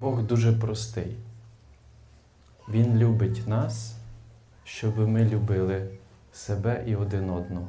Бог дуже простий. Він любить нас, щоб ми любили себе і один одного.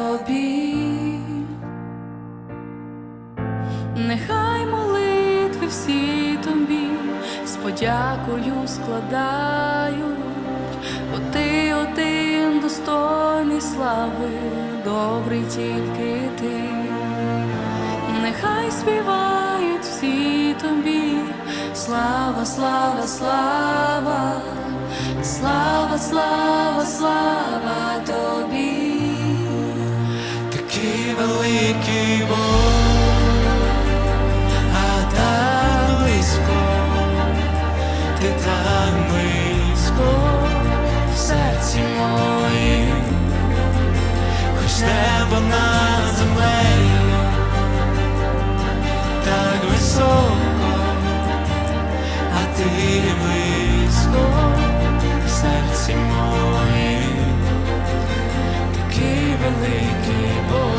З подякою складають, бо ти один достойний слави, добрий тільки ти. Нехай співають всі тобі, слава, слава, слава, серці моїм, такий великий Бог.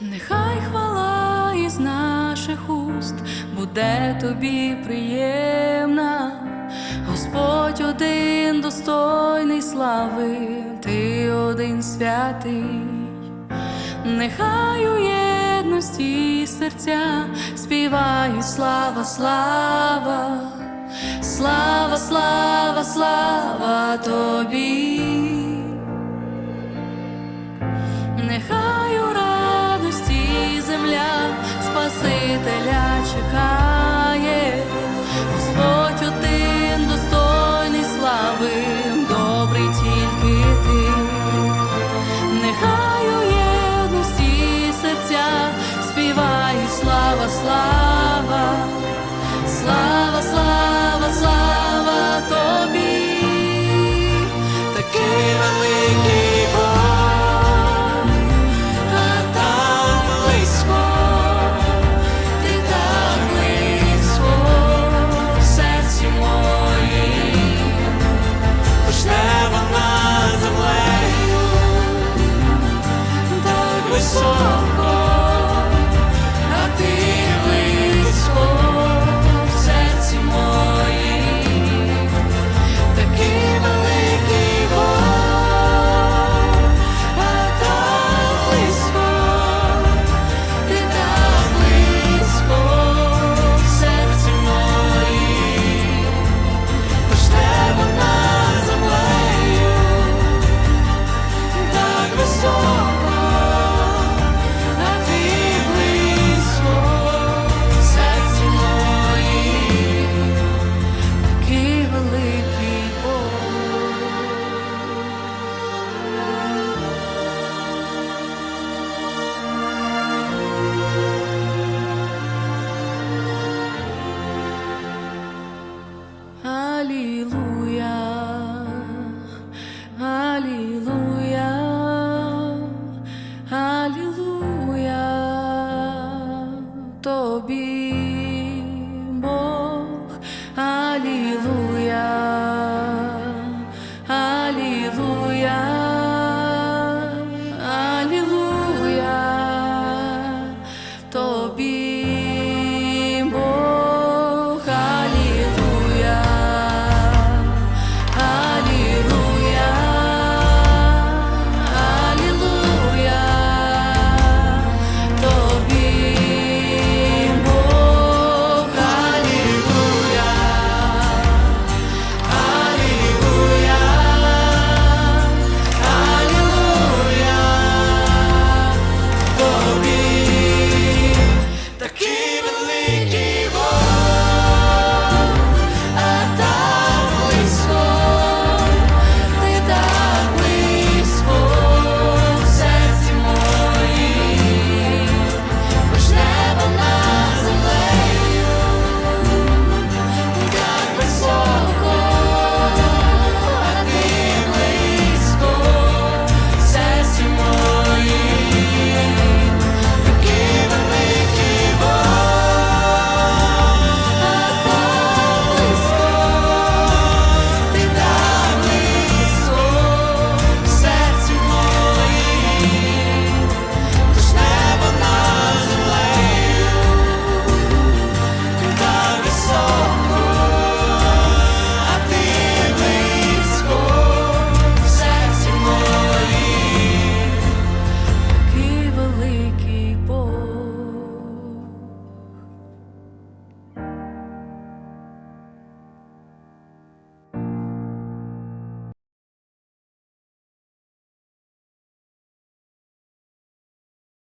Нехай хвала із наших уст буде тобі приємна, Господь один достойний слави, один святий, нехай у єдності серця співають слава, слава, слава, слава, слава тобі. Слава, hallelujah.